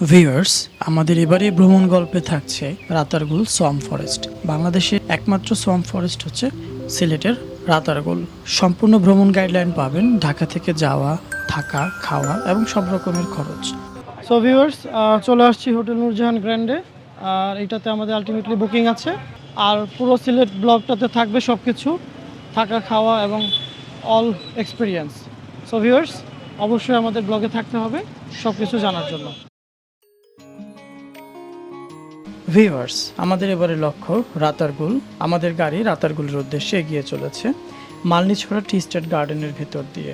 Viewers, আমাদের এবারে ভ্রমণ গল্পে থাকছে রাতারগুল সোয়াম ফরেস্ট। বাংলাদেশের একমাত্র সোয়াম ফরেস্ট হচ্ছে সিলেটের রাতারগুল। সম্পূর্ণ ভ্রমণ গাইডলাইন পাবেন ঢাকা থেকে যাওয়া, থাকা, খাওয়া এবং সব রকমের খরচ। সো ভিউয়ার্স চলে আসছি হোটেল নূরজাহান গ্র্যান্ডে। আর এটাতে আমাদের আলটিমেটলি বুকিং আছে। আর পুরো সিলেট ব্লগটাতে থাকবে সব কিছু থাকা, খাওয়া এবং অল এক্সপিরিয়েন্স সো ভিউয়ার্স অবশ্যই আমাদের ব্লগে থাকতে হবে সব কিছু জানার জন্য। ভিউয়ার্স আমাদের এবারে লক্ষ্য রাতারগুল। আমাদের গাড়ি রাতারগুলের উদ্দেশ্যে এগিয়ে চলেছে। মালনিছড়া টি স্টেট গার্ডেনের ভিতর দিয়ে।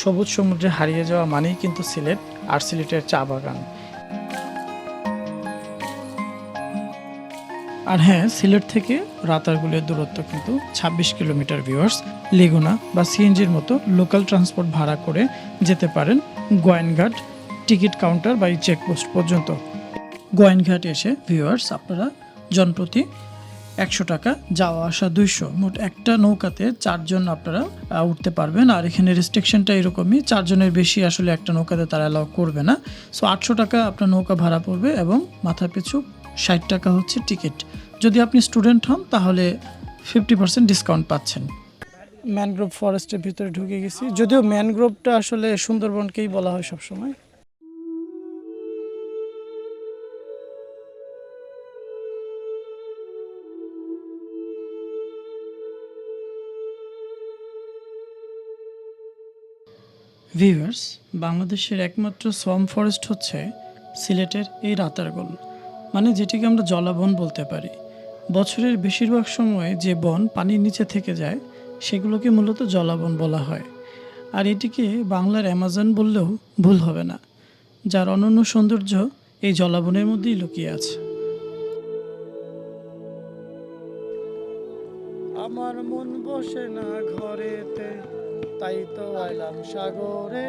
সবুজ সমুদ্রে হারিয়ে যাওয়া মানেই কিন্তু সিলেট আর সিলেটের চা বাগান। আর হ্যাঁ সিলেট থেকে রাতারগুলের দূরত্ব কিন্তু ছাব্বিশ কিলোমিটার ভিউয়ার্স লেগুনা বা সিএনজির মতো লোকাল ট্রান্সপোর্ট ভাড়া করে যেতে পারেন। গোয়েনঘাট, টিকিট কাউন্টার বা চেকপোস্ট পর্যন্ত। গোয়েনঘাট এসে ভিউয়ার্স আপনারা জনপ্রতি একশো টাকা যাওয়া আসা দুইশো, মোট একটা নৌকাতে চারজন আপনারা উঠতে পারবেন। আর এখানে রেস্ট্রিকশনটা এরকমই, চারজনের বেশি আসলে একটা নৌকাতে তারা অ্যালাউ করবে না। সো আটশো টাকা আপনার নৌকা ভাড়া পড়বে এবং মাথা পিছু ষাট টাকা হচ্ছে টিকিট যদি আপনি স্টুডেন্ট হন, তাহলে ফিফটি পার্সেন্ট ডিসকাউন্ট পাচ্ছেন। ম্যানগ্রোভ ফরেস্টের ভিতরে ঢুকে গেছি। যদিও ম্যানগ্রোভটা আসলে সুন্দরবনকেই বলা হয় সবসময়। ভিউয়ার্স, বাংলাদেশের একমাত্র সোয়াম ফরেস্ট হচ্ছে সিলেটের এই রাতারগোল। মানে যেটিকে আমরা জলাবন বলতে পারি। বছরের বেশিরভাগ সময় যে বন পানির নিচে থেকে যায়, সেগুলোকে মূলত জলাবন বলা হয়। আর এটিকে বাংলার অ্যামাজন বললেও ভুল হবে না, যার অনন্য সৌন্দর্য এই জলাবনের মধ্যেই লুকিয়ে আছে। আমার মন বসে না ঘরেতে। তাই তো আইলাম সাগরে,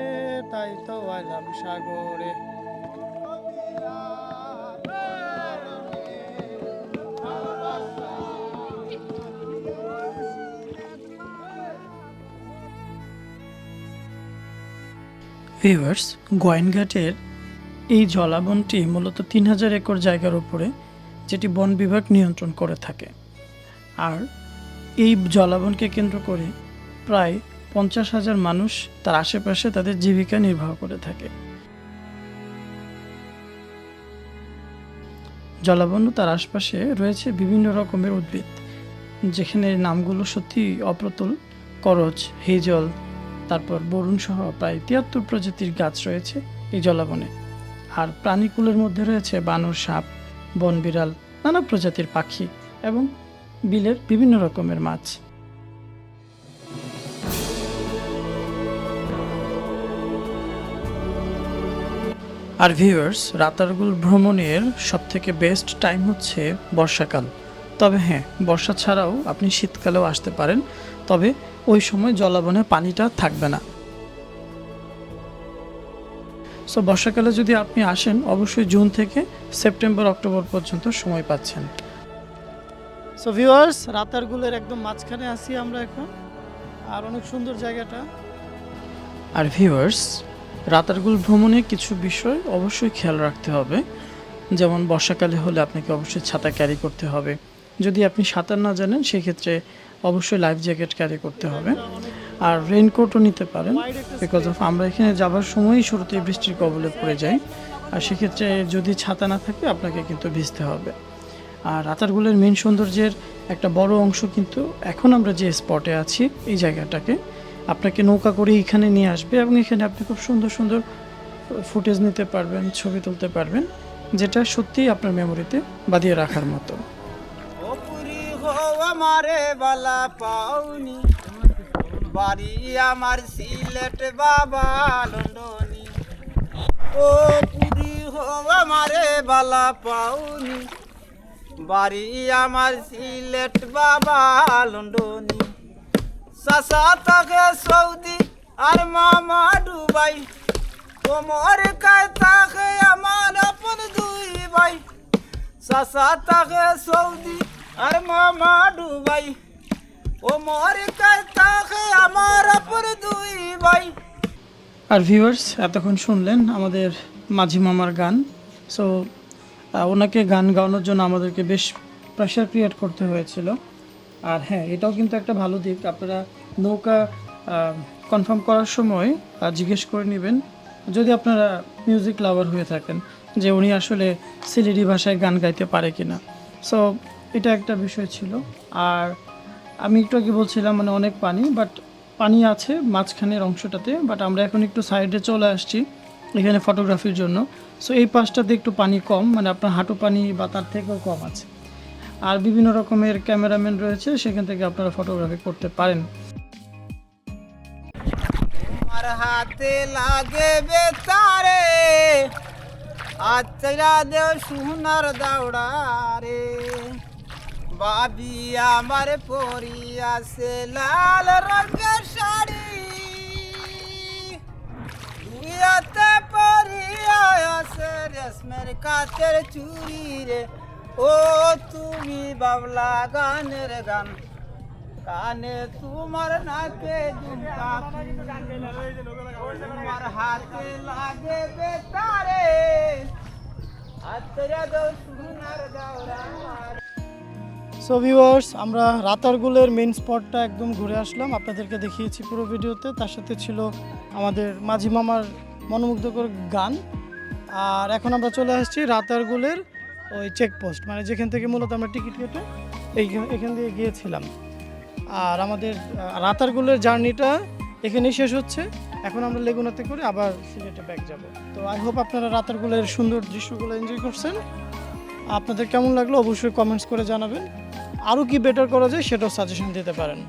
তাই তো আইলাম সাগরে। ভিউয়ার্স গোয়েনঘাটের এই জলাবনটি মূলত তিন হাজার একর জায়গার উপরে, যেটি বন বিভাগ নিয়ন্ত্রণ করে থাকে। আর এই জলাবনকে কেন্দ্র করে প্রায় পঞ্চাশ হাজার মানুষ তার আশেপাশে তাদের জীবিকা নির্বাহ করে থাকে। জলাবন তার আশপাশে রয়েছে বিভিন্ন রকমের উদ্ভিদ, যেখানে নামগুলো সত্যি অপ্রতুল। করচ, হেজল, তারপর বরুণ সহ প্রায় তিয়াত্তর প্রজাতির গাছ রয়েছে এই জলাবনে। আর প্রাণীকুলের মধ্যে রয়েছে বানর, সাপ বন বিড়াল নানা প্রজাতির পাখি এবং বিলের বিভিন্ন রকমের মাছ। আর ভিউয়ার্স রাতারগুল ভ্রমণের সবথেকে বেস্ট টাইম হচ্ছে বর্ষাকাল। তবে হ্যাঁ বর্ষা ছাড়াও আপনি শীতকালেও আসতে পারেন, তবে ওই সময় জলাবনে পানিটা থাকবে না। সো বর্ষাকালে যদি আপনি আসেন, অবশ্যই জুন থেকে সেপ্টেম্বর, অক্টোবর পর্যন্ত সময় পাচ্ছেন। সো ভিউয়ার্স রাতারগুলের একদম মাঝখানে আছি আমরা এখন, আর অনেক সুন্দর জায়গাটা। আর ভিউয়ার্স রাতারগুল ভ্রমণে কিছু বিষয় অবশ্যই খেয়াল রাখতে হবে। যেমন বর্ষাকালে হলে আপনাকে অবশ্যই ছাতা ক্যারি করতে হবে। যদি আপনি সাঁতার না জানেন, সেক্ষেত্রে অবশ্যই লাইফ জ্যাকেট ক্যারি করতে হবে। আর রেইনকোটও নিতে পারেন বিকজ অফ আমরা এখানে যাবার সময়ই শুরুতেই বৃষ্টির কবলে পড়ে যাই। আর সেক্ষেত্রে যদি ছাতা না থাকে, আপনাকে কিন্তু ভিজতে হবে। আর রাতারগুলের মেন সৌন্দর্যের একটা বড় অংশ কিন্তু এখন আমরা যে স্পটে আছি, এই জায়গাটাকে আপনাকে নৌকা করে এখানে নিয়ে আসবে এবং এখানে আপনি খুব সুন্দর সুন্দর ফুটেজ নিতে পারবেন, ছবি তুলতে পারবেন, যেটা সত্যিই আপনার মেমোরিতে বাঁধিয়ে রাখার মতো। বাড়ি আমার সিলেট বাবা লন্ডনি। ও পুরি হো বালা পাউনি বাড়ি আমার সিলেট বাবা লন্ডনি। সাসা থাকে সৌদি আর মামা ডুবাই তোমার কায় থাকে আমার আপন দুই ভাই। সাসা থাকে সৌদি আর মামা ডুবাই ও মোর কায় থাকে আমার আপন দুই ভাই। আর ভিউয়ার্স এতক্ষণ শুনলেন আমাদের মাঝি মামার গান। সো ওনাকে গান গাওয়ানোর জন্য আমাদেরকে বেশ প্রেশার ক্রিয়েট করতে হয়েছিল। আর হ্যাঁ এটাও কিন্তু একটা ভালো দিক। আপনারা নৌকা কনফার্ম করার সময় জিজ্ঞেস করে নেবেন। যদি আপনারা মিউজিক লাভার হয়ে থাকেন, যে উনি আসলে সিলেটি ভাষায় গান গাইতে পারে কি না সো এটা একটা বিষয় ছিল। আর আমি একটু আগে বলছিলাম মানে অনেক পানি বাট পানি আছে মাঝখানের অংশটাতে বাট আমরা এখন একটু সাইডে চলে আসছি, এখানে ফটোগ্রাফির জন্য। সো এই পাশটাতে একটু পানি কম মানে আপনার হাঁটু পানি বা তার থেকেও কম আছে। আর বিভিন্ন রকমের ক্যামেরাম্যান রয়েছে, সেখান থেকে আপনারা ফটোগ্রাফি করতে পারেন। হাতে লাগে বেতারে আচরা দেও সোনার দাওড়া রে বাবি আমার পরিয়াছে লাল রঙের শাড়ি। দুইয়াতে পরিয়াছে রেশমের কাতের চুরি রে ও তুমি বাবলা গানের গান। কানে তোমার নাকে তোমার হাতে লাগে বেতারে। সো ভিউয়ার্স আমরা রাতারগুলের মেন স্পটটা একদম ঘুরে আসলাম। আপনাদেরকে দেখিয়েছি পুরো ভিডিওতে। তার সাথে ছিল আমাদের মাঝি মামার মনোমুগ্ধকর গান। আর এখন আমরা চলে আসছি রাতারগুলের ওই চেকপোস্ট মানে যেখান থেকে মূলত আমরা টিকিট কেটে এই এখান দিয়ে গিয়েছিলাম। আর আমাদের রাতারগুলের জার্নিটা এখানেই শেষ হচ্ছে। এখন আমরা লেগুনাতে করে আবার সিলেটে ব্যাক যাব। তো আই হোপ আপনারা রাতারগুলের সুন্দর দৃশ্যগুলো এনজয় করছেন। আপনাদের কেমন লাগল অবশ্যই কমেন্টস করে জানাবেন। আরও কি বেটার করা যায় সেটাও সাজেশন দিতে পারেন।